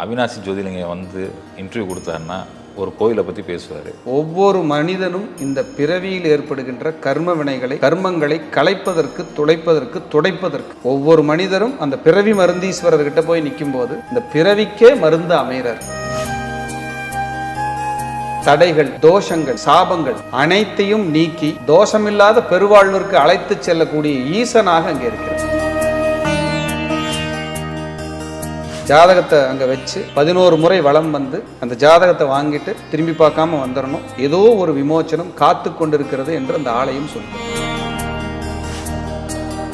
அவினாசி ஜோதிலிங்கம் வந்து இன்டர்வியூ கொடுத்தாருன்னா ஒரு கோயிலை பற்றி பேசுவார். ஒவ்வொரு மனிதனும் இந்த பிறவியில் ஏற்படுகின்ற கர்ம வினைகளை கர்மங்களை கலைப்பதற்கு துளைப்பதற்கு துடைப்பதற்கு. ஒவ்வொரு மனிதரும் அந்த பிறவி மருந்தீஸ்வரர்கிட்ட போய் நிற்கும் போது இந்த பிறவிக்கே மருந்து அமைகிறார். தடைகள் தோஷங்கள் சாபங்கள் அனைத்தையும் நீக்கி தோஷமில்லாத பெருவாழ்விற்கு அழைத்துச் செல்லக்கூடிய ஈசனாக அங்கே இருக்கிறார். ஜாதகத்தை அங்கே வச்சு பதினோரு முறை வளம் வந்து அந்த ஜாதகத்தை வாங்கிட்டு திரும்பி பார்க்காம வந்துடணும். ஏதோ ஒரு விமோச்சனம் காத்து கொண்டிருக்கிறது என்று அந்த ஆலயம் சொல்லுது.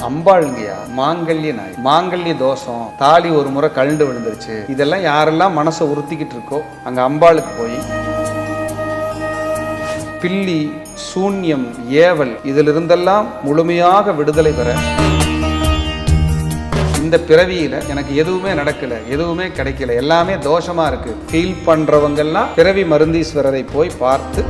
அம்பாளுங்கய்யா மாங்கல்ய நாய் மாங்கல்ய தோஷம் தாலி ஒரு முறை கழுண்டு விழுந்துருச்சு. இதெல்லாம் யாரெல்லாம் மனசை உறுத்திக்கிட்டு இருக்கோ அங்கே அம்பாளுக்கு போய் பில்லி சூன்யம் ஏவல் இதிலிருந்தெல்லாம் முழுமையாக விடுதலை பெற இந்த பிறவியில எனக்கு எதுவுமே நடக்கல எதுவுமே கிடைக்கல. எல்லாமே தோஷமா இருக்கு. ஃபீல் பண்றவங்கெல்லாம் பிறவி மருந்தீஸ்வரரை போய் பார்த்து.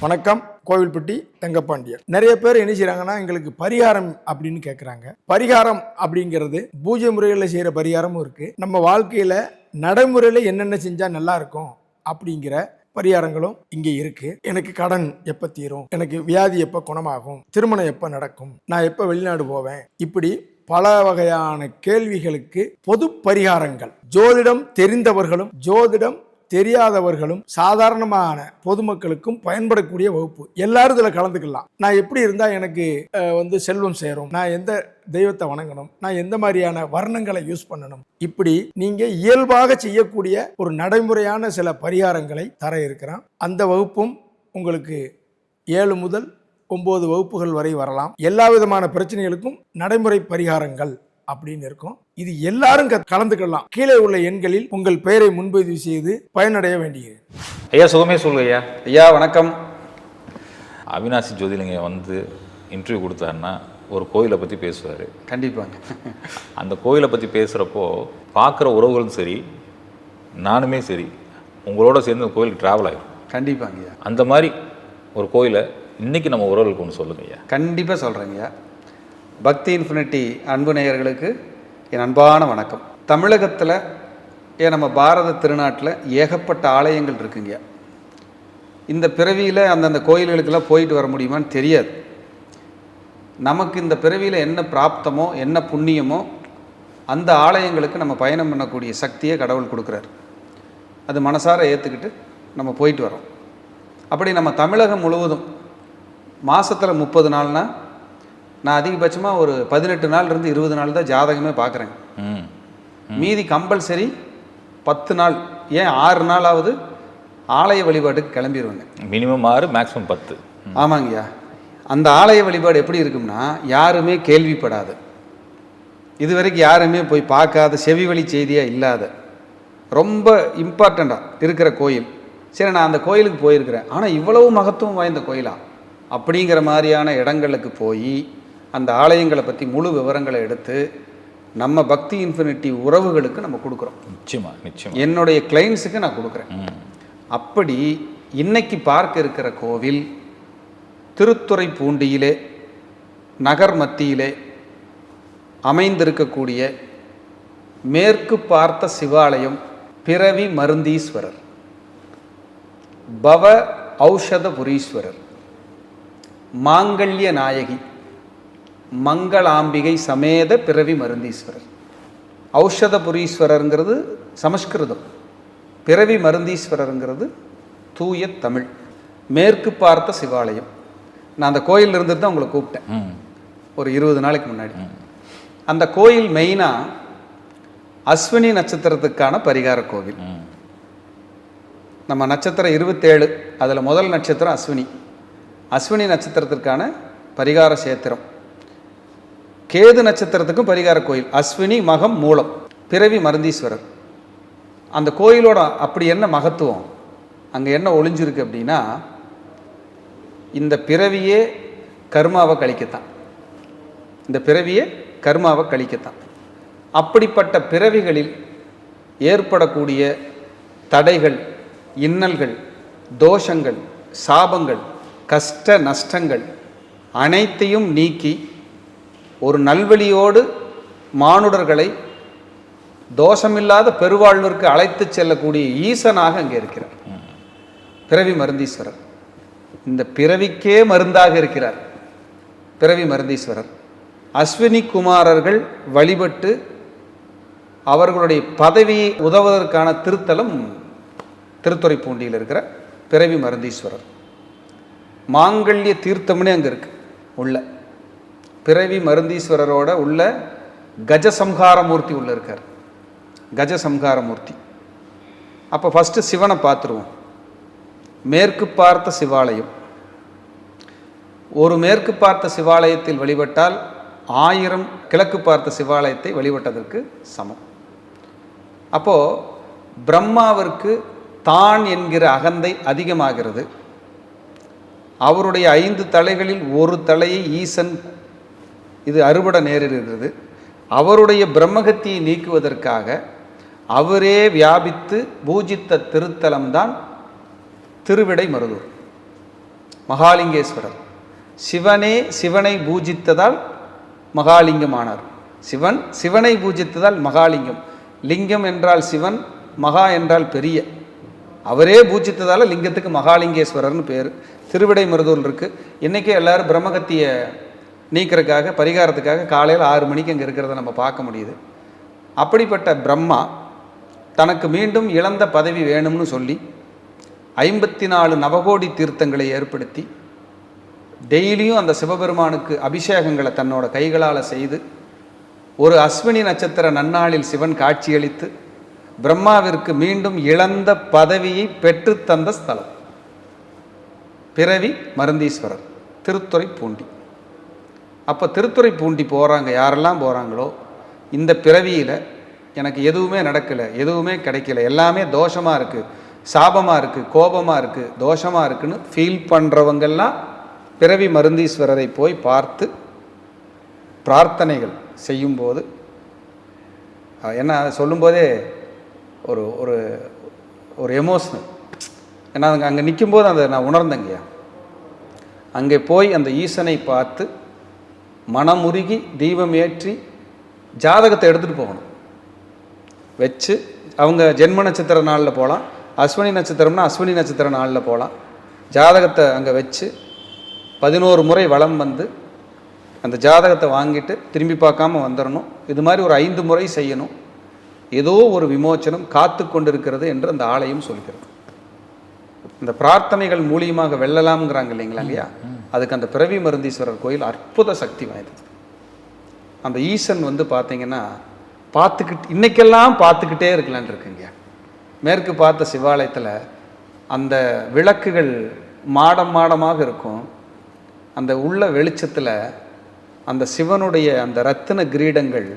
வணக்கம். கோவில்பட்டி தங்கப்பாண்டியர். நிறைய பேர் என்ன செய்யறாங்கன்னா எங்களுக்கு பரிகாரம் அப்படின்னு கேட்குறாங்க பரிகாரம் அப்படிங்கிறது பூஜை முறைகளில் செய்கிற பரிகாரமும் இருக்கு. நம்ம வாழ்க்கையில நடைமுறையில் என்னென்ன செஞ்சால் நல்லா இருக்கும் அப்படிங்கிற பரிகாரங்களும் இங்கே இருக்கு. எனக்கு கடன் எப்போ தீரும்? எனக்கு வியாதி எப்போ குணமாகும்? திருமணம் எப்போ நடக்கும்? நான் எப்போ வெளிநாடு போவேன்? இப்படி பல வகையான கேள்விகளுக்கு பொது பரிகாரங்கள். ஜோதிடம் தெரிந்தவர்களும் ஜோதிடம் தெரியாதவர்களும் சாதாரணமான பொதுமக்களுக்கும் பயன்படக்கூடிய வகுப்பு. எல்லாரும் இதில் கலந்துக்கலாம். நான் எப்படி இருந்தால் எனக்கு வந்து செல்வம் சேரும். நான் எந்த தெய்வத்தை வணங்கணும்? நான் எந்த மாதிரியான வர்ணங்களை யூஸ் பண்ணணும்? இப்படி நீங்கள் இயல்பாக செய்யக்கூடிய ஒரு நடைமுறையான சில பரிகாரங்களை தர இருக்கிறான். அந்த வகுப்பும் உங்களுக்கு ஏழு முதல் ஒம்பது வகுப்புகள் வரை வரலாம். எல்லா விதமான பிரச்சனைகளுக்கும் நடைமுறை பரிகாரங்கள் அப்படின்னு இருக்கும். இது எல்லாரும் க- கலந்துக்கலாம். கீழே உள்ள எண்களில் உங்கள் பெயரை முன்பதிவு செய்து பயனடைய வேண்டியது ஐயா சுகமே சொல்லுங்க ஐயா. ஐயா வணக்கம். அவினாசி ஜோதிலிங்கம் வந்து இன்டர்வியூ கொடுத்தாருன்னா ஒரு கோயிலை பற்றி பேசுவார். கண்டிப்பாங்க. அந்த கோயிலை பற்றி பேசுகிறப்போ பார்க்குற உறவுகளும் சரி நானுமே சரி உங்களோட சேர்ந்து அந்த கோயிலுக்கு ட்ராவல் ஆகிடும் கண்டிப்பாங்க ஐயா. அந்த மாதிரி ஒரு கோயிலை இன்னைக்கு நம்ம உறவுகளுக்கு ஒன்று சொல்லுங்க ஐயா. கண்டிப்பாக சொல்கிறேங்கய்யா பக்தி இன்ஃபினிட்டி அன்பு நேயர்களுக்கு என் அன்பான வணக்கம். தமிழகத்தில் ஏன் நம்ம பாரத திருநாட்டில் ஏகப்பட்ட ஆலயங்கள் இருக்குங்க. இந்த பிறவியில் அந்தந்த கோயில்களுக்கெல்லாம் போயிட்டு வர முடியுமான்னு தெரியாது. நமக்கு இந்த பிறவியில் என்ன பிராப்தமோ என்ன புண்ணியமோ அந்த ஆலயங்களுக்கு நம்ம பயணம் பண்ணக்கூடிய சக்தியை கடவுள் கொடுக்குறாரு. அது மனசார ஏற்றுக்கிட்டு நம்ம போயிட்டு வரோம் அப்படி நம்ம தமிழகம் முழுவதும் மாதத்தில் முப்பது நாள்னால் நான் அதிகபட்சமாக ஒரு பதினெட்டு நாள் இருந்து இருபது நாள் தான் ஜாதகமே பார்க்குறேன். மீதி கம்பல்சரி பத்து நாள் ஏன் ஆறு நாளாவது ஆலய வழிபாட்டுக்கு கிளம்பிடுவேங்க மினிமம் ஆறு மேக்ஸிமம் பத்து. ஆமாங்கய்யா. அந்த ஆலய வழிபாடு எப்படி இருக்கும்னா யாருமே கேள்விப்படாது இதுவரைக்கும் யாருமே போய் பார்க்காத செவி வழி செய்தியாக இல்லாத ரொம்ப இம்பார்ட்டண்ட்டாக இருக்கிற கோயில். சரி நான் அந்த கோயிலுக்கு போயிருக்கிறேன். ஆனால் இவ்வளவு மகத்துவம் வாய்ந்த கோயிலா? அப்படிங்கிற மாதிரியான இடங்களுக்கு போய் அந்த ஆலயங்களை பற்றி முழு விவரங்களை எடுத்து நம்ம பக்தி இன்ஃபினிட்டி உறவுகளுக்கு நம்ம கொடுக்குறோம். நிச்சயமா நிச்சயமா. என்னுடைய கிளைண்ட்ஸுக்கு நான் கொடுக்குறேன். அப்படி இன்னைக்கு பார்க்க இருக்கிற கோவில் திருத்துறை பூண்டியிலே நகர் மத்தியிலே அமைந்திருக்கக்கூடிய மேற்கு பார்த்த சிவாலயம் பிறவி மருந்தீஸ்வரர் பவ ஔஷதபுரீஸ்வரர் மாங்கல்ய நாயகி மங்களாம்பிகை சமேத பிறவி மருந்தீஸ்வரர். ஔஷதபுரீஸ்வரருங்கிறது சமஸ்கிருதம். பிறவி மருந்தீஸ்வரருங்கிறது தூய தமிழ். மேற்கு பார்த்த சிவாலயம். நான் அந்த கோயிலில் இருந்து தான் உங்களை கூப்பிட்டேன். ஒரு இருபது நாளைக்கு முன்னாடி. அந்த கோயில் மெயினாக அஸ்வினி நட்சத்திரத்துக்கான பரிகார கோவில். நம்ம நட்சத்திரம் இருபத்தேழு அதில் முதல் நட்சத்திரம் அஸ்வினி. அஸ்வினி நட்சத்திரத்திற்கான பரிகார சேத்திரம். கேது நட்சத்திரத்துக்கும் பரிகார கோயில். அஸ்வினி மகம் மூலம். பிறவி மருந்தீஸ்வரர். அந்த கோயிலோட அப்படி என்ன மகத்துவம்? அங்கே என்ன ஒளிஞ்சிருக்கு அப்படின்னா இந்த பிறவியே கர்மாவை கழிக்கத்தான். இந்த பிறவியே கர்மாவை கழிக்கத்தான். அப்படிப்பட்ட பிறவிகளில் ஏற்படக்கூடிய தடைகள் இன்னல்கள் தோஷங்கள் சாபங்கள் கஷ்ட நஷ்டங்கள் அனைத்தையும் நீக்கி ஒரு நல்வழியோடு மானுடர்களை தோஷமில்லாத பெருவாழ்விற்கு அழைத்து செல்லக்கூடிய ஈசனாக அங்கே இருக்கிறார். பிறவி மருந்தீஸ்வரர். இந்த பிறவிக்கே மருந்தாக இருக்கிறார். பிறவி மருந்தீஸ்வரர். அஸ்வினி குமாரர்கள் வழிபட்டு அவர்களுடைய பதவியை உதவுவதற்கான திருத்தலம் திருத்துறைப்பூண்டியில் இருக்கிற பிறவி மருந்தீஸ்வரர். மாங்கல்ய தீர்த்தம்னே அங்கே இருக்கு. உள்ள பிறவி மருந்தீஸ்வரரோட உள்ள கஜசம்ஹாரமூர்த்தி உள்ள இருக்கார். கஜசம்ஹாரமூர்த்தி. அப்போ ஃபஸ்ட்டு சிவனை பார்த்துருவோம். மேற்கு பார்த்த சிவாலயம். ஒரு மேற்கு பார்த்த சிவாலயத்தில் வழிபட்டால் ஆயிரம் கிழக்கு பார்த்த சிவாலயத்தை வழிபட்டதற்கு சமம். அப்போ பிரம்மாவிற்கு தான் என்கிற அகந்தை அதிகமாகிறது. அவருடைய ஐந்து தலைகளில் ஒரு தலையை ஈசன் இது அறுபட நேரிடுகிறது அவருடைய பிரம்மகத்தியை நீக்குவதற்காக அவரே வியாபித்து பூஜித்த திருத்தலம்தான் திருவிடை மருதூர். மகாலிங்கேஸ்வரர். சிவனே சிவனை பூஜித்ததால் மகாலிங்கமானார். சிவன் சிவனை பூஜித்ததால் மகாலிங்கம். லிங்கம் என்றால் சிவன் மகா என்றால் பெரிய. அவரே பூஜித்ததால் லிங்கத்துக்கு மகாலிங்கேஸ்வரர்னு பேர். திருவிடை மருதூர் இருக்குது இன்றைக்கே எல்லாரும் பிரம்மகத்தியை நீக்கிறதுக்காக பரிகாரத்துக்காக காலையில் ஆறு மணிக்கு அங்கே இருக்கிறத நம்ம பார்க்க முடியுது. அப்படிப்பட்ட பிரம்மா தனக்கு மீண்டும் இழந்த பதவி வேணும்னு சொல்லி ஐம்பத்தி நாலு நவகோடி தீர்த்தங்களை ஏற்படுத்தி டெய்லியும் அந்த சிவபெருமானுக்கு அபிஷேகங்களை தன்னோட கைகளால் செய்து ஒரு அஸ்வினி நட்சத்திர நன்னாளில் சிவன் காட்சியளித்து பிரம்மாவிற்கு மீண்டும் இழந்த பதவியை பெற்றுத்தந்த ஸ்தலம். பிறவி மருந்தீஸ்வரர் திருத்துறை பூண்டி அப்போ திருத்துறை பூண்டி போகிறாங்க யாரெல்லாம் போகிறாங்களோ இந்த பிறவியில் எனக்கு எதுவுமே நடக்கலை எதுவுமே கிடைக்கல எல்லாமே தோஷமாக இருக்குது சாபமாக இருக்குது கோபமாக இருக்குது தோஷமாக இருக்குன்னு ஃபீல் பண்ணுறவங்கெல்லாம் பிறவி மருந்தீஸ்வரரை போய் பார்த்து பிரார்த்தனைகள் செய்யும்போது அஹ், என்ன அதை சொல்லும்போதே ஒரு ஒரு ஒரு எமோஷனல் ஏன்னா அங்கே அங்கே நிற்கும்போது அதை நான் உணர்ந்தேங்கய்யா. அங்கே போய் அந்த ஈசனை பார்த்து மனமுருகி தீபம் ஏற்றி ஜாதகத்தை எடுத்துகிட்டு போகணும். வச்சு அவங்க ஜென்ம நட்சத்திர நாளில் போகலாம் அஸ்வினி நட்சத்திரம்னா அஸ்வினி நட்சத்திர நாளில் போகலாம் ஜாதகத்தை அங்கே வச்சு பதினோரு முறை வளம் வந்து அந்த ஜாதகத்தை வாங்கிட்டு திரும்பி பார்க்காம வந்துடணும் இது மாதிரி ஒரு ஐந்து முறை செய்யணும். ஏதோ ஒரு விமோச்சனம் காத்து கொண்டிருக்கிறது என்று அந்த ஆலயம் சொல்கிறது. இந்த பிரார்த்தனைகள் மூலியமாக வெல்லலாம்ங்கிறாங்க இல்லைங்களா இல்லையா? அதுக்கு அந்த பிறவி மருந்தீஸ்வரர் கோயில் அற்புத சக்தி வாய்ந்தது. அந்த ஈசன் வந்து பார்த்தீங்கன்னா பார்த்துக்கிட்டு இன்னைக்கெல்லாம் பார்த்துக்கிட்டே இருக்கலான்னு இருக்குங்க. மேற்கு பார்த்த சிவாலயத்தில் அந்த விளக்குகள் மாடம் மாடமாக இருக்கும். அந்த உள்ள வெளிச்சத்தில் அந்த சிவனுடைய அந்த ரத்தின கிரீடங்கள்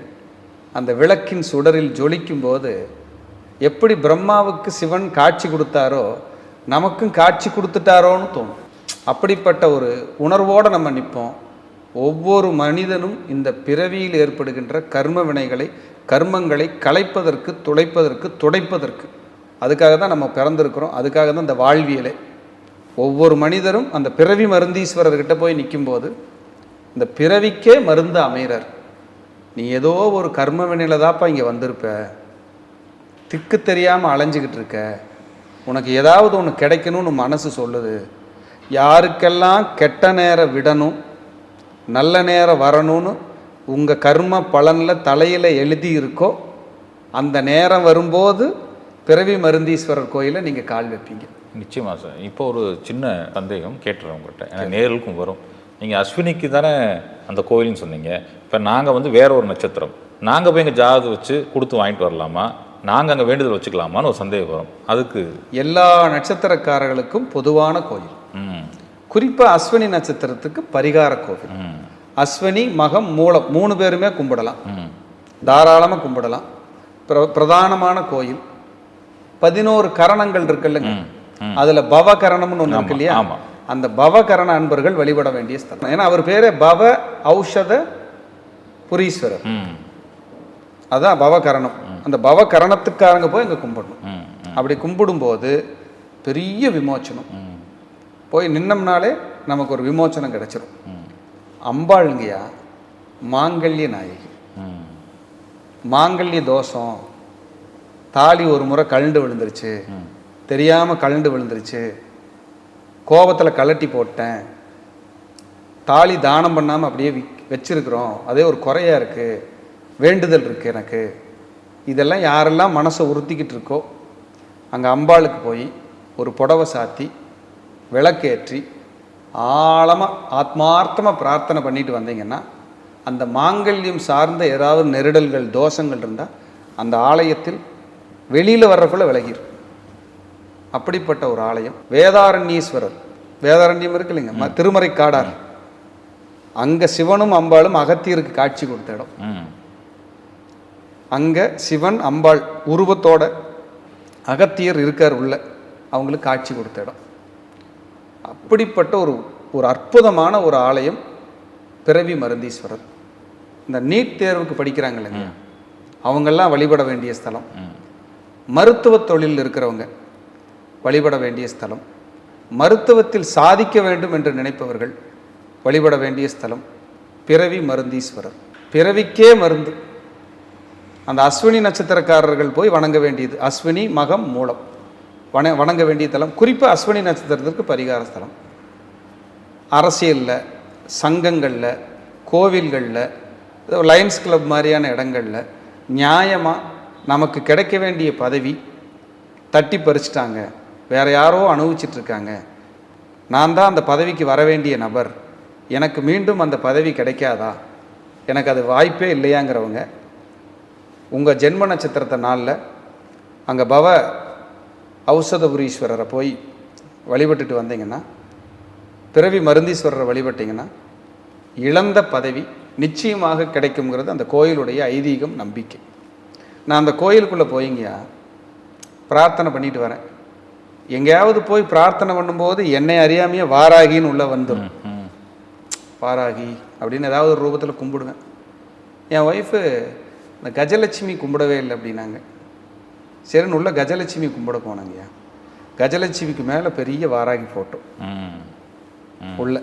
அந்த விளக்கின் சுடரில் ஜொலிக்கும் போது எப்படி பிரம்மாவுக்கு சிவன் காட்சி கொடுத்தாரோ நமக்கும் காட்சி கொடுத்துட்டாரோன்னு தோணும். அப்படிப்பட்ட ஒரு உணர்வோடு நம்ம நிற்போம். ஒவ்வொரு மனிதனும் இந்த பிறவியில் ஏற்படுகின்ற கர்ம வினைகளை கர்மங்களை களைப்பதற்கு துளைப்பதற்கு துடைப்பதற்கு. அதுக்காக தான் நம்ம பிறந்திருக்கிறோம். அதுக்காக தான் இந்த வாழ்வியலை. ஒவ்வொரு மனிதரும் அந்த பிறவி மருந்தீஸ்வரர்கிட்ட போய் நிற்கும்போது இந்த பிறவிக்கே மருந்து அமைகிறார் நீ ஏதோ ஒரு கர்ம வினையில் தான்ப்பா இங்கே வந்திருப்ப. திக்கு தெரியாமல் அலைஞ்சிக்கிட்டு இருக்க. உனக்கு ஏதாவது ஒன்று கிடைக்கணும்னு மனசு சொல்லுது. யாருக்கெல்லாம் கெட்ட நேரம் விடணும் நல்ல நேரம் வரணும்னு உங்கள் கர்ம பலனில் தலையில் எழுதி இருக்கோ அந்த நேரம் வரும்போது பிறவி மருந்தீஸ்வரர் கோயிலை நீங்கள் கால் வைப்பீங்க. நிச்சயமா சார். இப்போ ஒரு சின்ன சந்தேகம் கேட்டுறேன் உங்கள்கிட்ட. ஏன்னா வரும். நீங்கள் அஸ்வினிக்கு தானே அந்த கோயில்னு சொன்னீங்க. இப்போ நாங்கள் வந்து வேற ஒரு நட்சத்திரம். நாங்கள் போய் எங்கள் ஜாதகம் வச்சு கொடுத்து வாங்கிட்டு வரலாமா? நாங்கள் அங்கே வேண்டுதல் வச்சுக்கலாமான்னு ஒரு சந்தேகம் வரும். அதுக்கு எல்லா நட்சத்திரக்காரர்களுக்கும் பொதுவான கோயில். குறிப்பாக அஸ்வினி நட்சத்திரத்துக்கு பரிகார கோவில். அஸ்வினி மகம் மூலம் மூணு பேருமே கும்பிடலாம். தாராளமாக கும்பிடலாம். பிர பிரதானமான கோயில். பதினோரு கரணங்கள் இருக்குல்லங்க. அதுல பவகரணம்னு ஒன்று இருக்கு இல்லையா. அந்த பவகரண அன்பர்கள் வழிபட வேண்டிய ஸ்தலம். ஏன்னா அவர் பேரே பவ ஔஷத புரீஸ்வரர். ம் அதான் பவகரணம். அந்த பவகரணத்துக்காரங்க போய் இங்கே கும்பிடணும். அப்படி கும்பிடும்போது பெரிய விமோச்சனம். போய் நின்னோம்னாலே நமக்கு ஒரு விமோச்சனம் கிடைச்சிரும். ம். அம்பாளுங்கய்யா மாங்கல்ய நாயகி. மாங்கல்ய தோஷம். தாலி ஒரு முறை கழண்டு விழுந்துருச்சு. தெரியாமல் கழண்டு விழுந்துருச்சு. கோபத்தில் கழட்டி போட்டேன். தாலி தானம் பண்ணாமல் அப்படியே வச்சிருக்கிறோம். அதே ஒரு குறையா இருக்குது வேண்டுதல் இருக்குது எனக்கு. இதெல்லாம் யாரெல்லாம் மனசை உறுத்திக்கிட்டு இருக்கோ அங்கே அம்பாளுக்கு போய் ஒரு புடவை சாத்தி விளக்கேற்றி ஆழமாக ஆத்மார்த்தமாக பிரார்த்தனை பண்ணிட்டு வந்தீங்கன்னா அந்த மாங்கல்யம் சார்ந்த ஏதாவது நெருடல்கள் தோஷங்கள் இருந்தால் அந்த ஆலயத்தில் வெளியில் வர்றக்குள்ள விலகிரும். அப்படிப்பட்ட ஒரு ஆலயம். வேதாரண்யீஸ்வரர். வேதாரண்யம் இருக்கு இல்லைங்க திருமறை காடார் அங்கே சிவனும் அம்பாளும் அகத்தியருக்கு காட்சி கொடுத்த இடம். அங்கே சிவன் அம்பாள் உருவத்தோட அகத்தியர் இருக்கார் உள்ள. அவங்களுக்கு காட்சி கொடுத்த இடம். அப்படிப்பட்ட ஒரு ஒரு அற்புதமான ஒரு ஆலயம் பிறவி மருந்தீஸ்வரர். இந்த நீட் தேர்வுக்கு படிக்கிறாங்க இல்லைங்க அவங்கெல்லாம் வழிபட வேண்டிய ஸ்தலம். மருத்துவ தொழில் இருக்கிறவங்க வழிபட வேண்டிய ஸ்தலம். மருத்துவத்தில் சாதிக்க வேண்டும் என்று நினைப்பவர்கள் வழிபட வேண்டிய ஸ்தலம். பிறவி மருந்தீஸ்வரர். பிறவிக்கே மருந்து. அந்த அஸ்வினி நட்சத்திரக்காரர்கள் போய் வணங்க வேண்டியது அஸ்வினி மகம் மூலம். வண வணங்க வேண்டிய தலம். குறிப்பாக அஸ்வினி நட்சத்திரத்திற்கு பரிகார ஸ்தலம். அரசியலில் சங்கங்களில் கோவில்களில் லயன்ஸ் கிளப் மாதிரியான இடங்களில் நியாயமாக நமக்கு கிடைக்க வேண்டிய பதவி தட்டி பறிச்சிட்டாங்க. வேற யாரோ அனுபவிச்சிட்ருக்காங்க. நான் தான் அந்த பதவிக்கு வர வேண்டிய நபர். எனக்கு மீண்டும் அந்த பதவி கிடைக்காதா? எனக்கு அது வாய்ப்பே இல்லையாங்கிறவங்க உங்கள் ஜென்ம நட்சத்திரத்தை நாளில் அங்கே பவ ஔஷதபுரீஸ்வரரை போய் வழிபட்டுட்டு வந்தீங்கன்னா பிறவி மருந்தீஸ்வரரை வழிபட்டீங்கன்னா இழந்த பதவி நிச்சயமாக கிடைக்குங்கிறது அந்த கோயிலுடைய ஐதீகம் நம்பிக்கை. நான் அந்த கோயிலுக்குள்ளே போயிங்கயா பிரார்த்தனை பண்ணிட்டு வரேன். எங்கேயாவது போய் பிரார்த்தனை பண்ணும்போது என்னை அறியாமையே வாராகின்னு உள்ளே வந்துடும் வாராகி அப்படின்னு ஏதாவது ஒரு ரூபத்தில் கும்பிடுவேன். என் ஒய்ஃபு இந்த கஜலட்சுமி கும்பிடவே இல்லை அப்படின்னாங்க. சரின்னு உள்ள கஜலட்சுமி கும்பிட போனாங்கய்யா. கஜலட்சுமிக்கு மேலே பெரிய வாராகி ஃபோட்டோ உள்ள.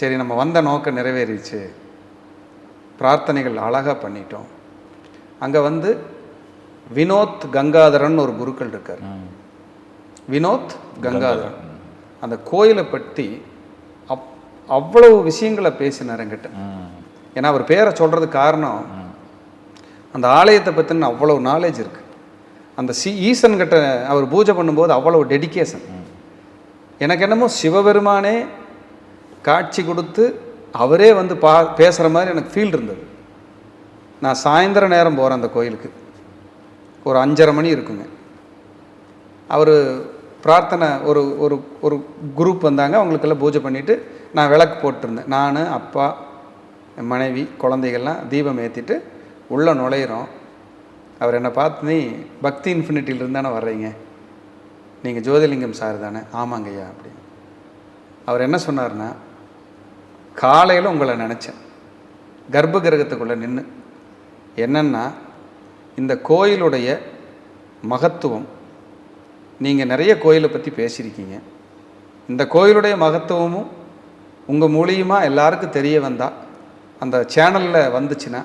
சரி நம்ம வந்த நோக்கம் நிறைவேறிச்சு பிரார்த்தனைகள் அழகாக பண்ணிட்டோம். அங்கே வந்து வினோத் கங்காதரன் ஒரு குருக்கள் இருக்கார். வினோத் கங்காதரன். அந்த கோயிலை பற்றி அப் அவ்வளவு விஷயங்களை பேசினார் என்கிட்ட. ஏன்னா அவர் பேரை சொல்கிறதுக்கு காரணம் அந்த ஆலயத்தை பற்றின அவ்வளோ நாலேஜ் இருக்குது அந்த சி ஈசன் கிட்ட அவர் பூஜை பண்ணும்போது அவ்வளோ டெடிகேஷன் எனக்கு என்னமோ சிவபெருமானே காட்சி கொடுத்து அவரே வந்து பா பேசுகிற மாதிரி எனக்கு ஃபீல் இருந்தது. நான் சாயந்தர நேரம் போகிறேன் அந்த கோயிலுக்கு. ஒரு அஞ்சரை மணி இருக்குங்க. அவர் பிரார்த்தனை ஒரு ஒரு ஒரு குரூப் வந்தாங்க அவங்களுக்கெல்லாம் பூஜை பண்ணிவிட்டு நான் விளக்கு போட்டிருந்தேன். நான் அப்பா என் மனைவி குழந்தைகள்லாம் தீபம் ஏற்றிட்டு உள்ளே நுழையிறோம். அவர் என்னை பார்த்து நீ பக்தி இன்ஃபினிட்டியிலிருந்து தானே வர்றீங்க? நீங்கள் ஜோதிலிங்கம் சார் தானே? ஆமாங்கய்யா அப்படின்னு. அவர் என்ன சொன்னார்னா காலையில் உங்களை நினச்சேன். கர்ப்ப கிரகத்துக்குள்ளே நின்று என்னன்னா இந்த கோயிலுடைய மகத்துவம் நீங்கள் நிறைய கோயிலை பற்றி பேசியிருக்கீங்க. இந்த கோயிலுடைய மகத்துவமும் உங்கள் மூலியமாக எல்லாருக்கும் தெரிய வந்தால் அந்த சேனலில் வந்துச்சுன்னா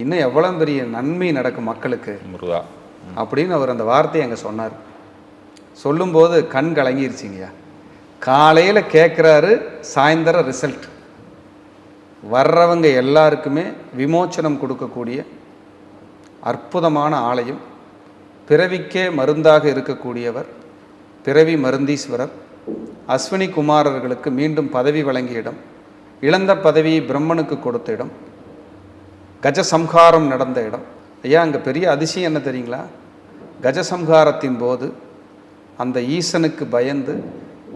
இன்னும் எவ்வளோ பெரிய நன்மை நடக்கும் மக்களுக்கு? முருகா. அப்படின்னு அவர் அந்த வார்த்தையை அங்கே சொன்னார். சொல்லும்போது கண் கலங்கிருச்சிங்கய்யா. காலையில் கேட்குறாரு சாயந்தரம் ரிசல்ட் வர்றவங்க எல்லாருக்குமே விமோச்சனம் கொடுக்கக்கூடிய அற்புதமான ஆலயம். பிறவிக்கே மருந்தாக இருக்கக்கூடியவர் பிறவி மருந்தீஸ்வரர் அஸ்வினி குமாரர்களுக்கு மீண்டும் பதவி வழங்கிய இடம் இழந்த பதவியை பிரம்மனுக்கு கொடுத்த இடம் கஜசம்ஹாரம் நடந்த இடம். ஐயா அங்கே பெரிய அதிசயம் என்ன தெரியுங்களா? கஜசம்ஹாரத்தின் போது அந்த ஈசனுக்கு பயந்து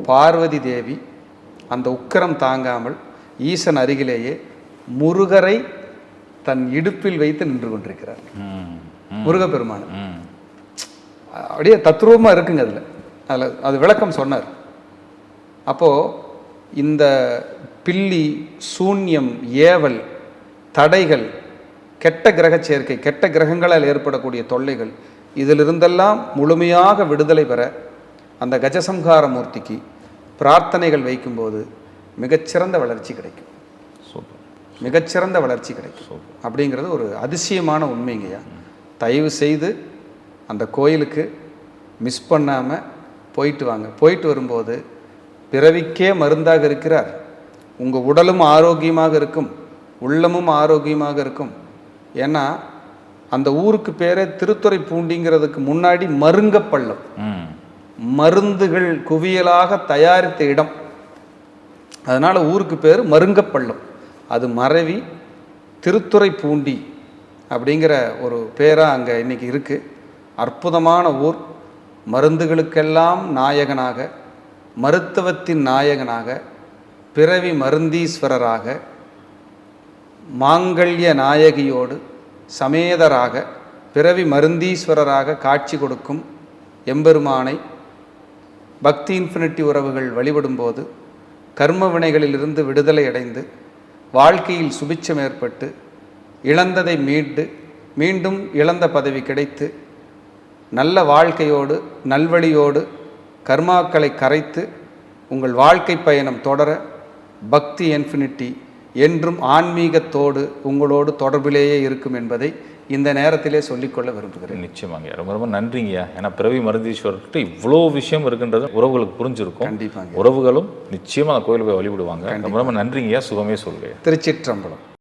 பார்வதி தேவி அந்த உக்கிரம் தாங்காமல் ஈசன் அருகிலேயே முருகரை தன் இடுப்பில் வைத்து நின்று கொண்டிருக்கிறார். முருகப்பெருமான். அப்படியே தத்ரூபமாக இருக்குங்க அதில். அதில் அது விளக்கம் சொன்னார். அப்போது இந்த பில்லி சூன்யம் ஏவல் தடைகள் கெட்ட கிரக சேர்க்கை கெட்ட கிரகங்களால் ஏற்படக்கூடிய தொல்லைகள் இதிலிருந்தெல்லாம் முழுமையாக விடுதலை பெற அந்த கஜசம்ஹார மூர்த்திக்கு பிரார்த்தனைகள் வைக்கும்போது மிகச்சிறந்த வளர்ச்சி கிடைக்கும். சூப்பர். மிகச்சிறந்த வளர்ச்சி கிடைக்கும். அப்படிங்கிறது ஒரு அதிசயமான உண்மைங்கய்யா. தயவு செய்து அந்த கோயிலுக்கு மிஸ் பண்ணாமல் போயிட்டு வாங்க. போயிட்டு வரும்போது பிறவிக்கே மருந்தாக இருக்கிறார். உங்கள் உடலும் ஆரோக்கியமாக இருக்கும் உள்ளமும் ஆரோக்கியமாக இருக்கும். ஏன்னா அந்த ஊருக்கு பேரே திருத்துறை பூண்டிங்கிறதுக்கு முன்னாடி மருங்கப்பள்ளம். மருந்துகள் குவியலாக தயாரித்த இடம். அதனால் ஊருக்கு பேர் மருங்கப்பள்ளம். அது மறைவி திருத்துறை பூண்டி அப்படிங்கிற ஒரு பேராக அங்கே இன்னைக்கு இருக்குது அற்புதமான ஊர். மருந்துகளுக்கெல்லாம் நாயகனாக மருத்துவத்தின் நாயகனாக பிறவி மருந்தீஸ்வரராக மாங்கல்ய நாயகியோடு சமேதராக பிறவி மருந்தீஸ்வரராக காட்சி கொடுக்கும் எம்பெருமானை பக்தி இன்ஃபினிட்டி உறவுகள் வழிபடும்போது கர்ம வினைகளிலிருந்து விடுதலை அடைந்து வாழ்க்கையில் சுபிச்சம் ஏற்பட்டு இழந்ததை மீட்டு மீண்டும் இழந்த பதவி கிடைத்து நல்ல வாழ்க்கையோடு நல்வழியோடு கர்மாக்களை கரைத்து உங்கள் வாழ்க்கை பயணம் தொடர பக்தி இன்ஃபினிட்டி என்றும் ஆன்மீகத்தோடு உங்களோடு தொடர்பிலேயே இருக்கும் என்பதை இந்த நேரத்திலே சொல்லிக்கொள்ள விரும்புகிறேன். நிச்சயமாங்க ரொம்ப ரொம்ப நன்றிங்கய்யா. ஏன்னா பிறவி மருந்தீஸ்வரர்கிட்ட இவ்வளோ விஷயம் இருக்குன்றது உறவுகளுக்கு புரிஞ்சிருக்கும். கண்டிப்பாங்க. உறவுகளும் நிச்சயமா அந்த கோயிலுக்கு போய் வழிபடுவாங்க. ரொம்ப ரொம்ப நன்றிங்கய்யா. சுகமே சொல்லுங்க. திருச்சிற்றம்பலம்.